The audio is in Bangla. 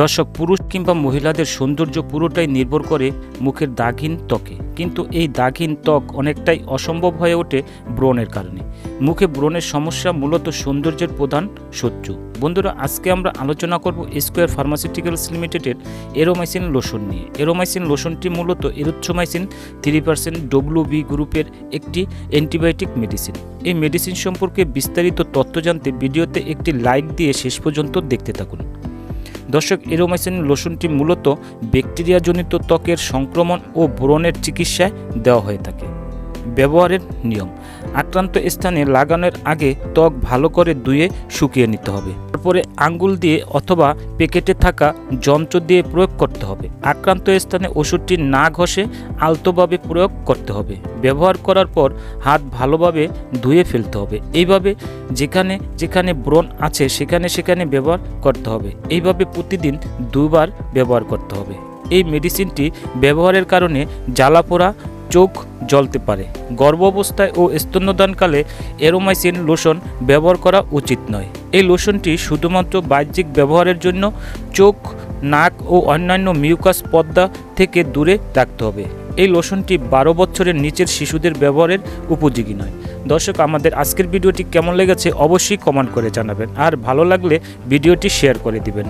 দর্শক পুরুষ কিংবা মহিলাদের সৌন্দর্য পুরোটাই নির্ভর করে মুখের দাগহীন ত্বকে। কিন্তু এই দাগহীন ত্বক অনেকটাই অসম্ভব হয়ে ওঠে ব্রণের কারণে। মুখে ব্রণের সমস্যা মূলত সৌন্দর্যের প্রধান শত্রু। বন্ধুরা, আজকে আমরা আলোচনা করব স্কোয়ার ফার্মাসিউটিক্যালস লিমিটেডের এরোমাইসিন লোশন নিয়ে। এরোমাইসিন লোশনটি মূলত erythromycin three percent W B গ্রুপের একটি অ্যান্টিবায়োটিক মেডিসিন। এই মেডিসিন সম্পর্কে বিস্তারিত তথ্য জানতে ভিডিওতে একটি লাইক দিয়ে শেষ পর্যন্ত দেখতে থাকুন। দর্শক এরোমাইসিন লোশনটি মূলত ব্যাকটেরিয়াজনিত ত্বকের সংক্রমণ ও ব্রণের চিকিৎসায় দেওয়া হয়ে থাকে। ব্যবহারের নিয়ম। আক্রান্ত স্থানে লাগানোর আগে ত্বক ভালো করে ধুয়ে শুকিয়ে নিতে হবে। তারপরে আঙ্গুল দিয়ে অথবা প্যাকেটে থাকা যন্ত্র দিয়ে প্রয়োগ করতে হবে। আক্রান্ত স্থানে ওষুধটি না ঘষে আলতোভাবে প্রয়োগ করতে হবে। ব্যবহার করার পর হাত ভালোভাবে ধুয়ে ফেলতে হবে। এইভাবে যেখানে যেখানে ব্রণ আছে সেখানে সেখানে ব্যবহার করতে হবে। এইভাবে প্রতিদিন দুবার ব্যবহার করতে হবে। এই মেডিসিনটি ব্যবহারের কারণে জ্বালাপোড়া চোখ জ্বলতে পারে। গর্ভ অবস্থায় ও স্তন্যদানকালে এরোমাইসিন লোশন ব্যবহার করা উচিত নয়। এই লোশনটি শুধুমাত্র বাহ্যিক ব্যবহারের জন্য চোখ, নাক ও অন্যান্য মিউকাস পর্দা থেকে দূরে রাখতে হবে। এই লোশনটি বারো বছরের নিচের শিশুদের ব্যবহারের উপযোগী নয়। দর্শক, আমাদের আজকের ভিডিওটি কেমন লেগেছে অবশ্যই কমেন্ট করে জানাবেন। আর ভালো লাগলে ভিডিওটি শেয়ার করে দিবেন।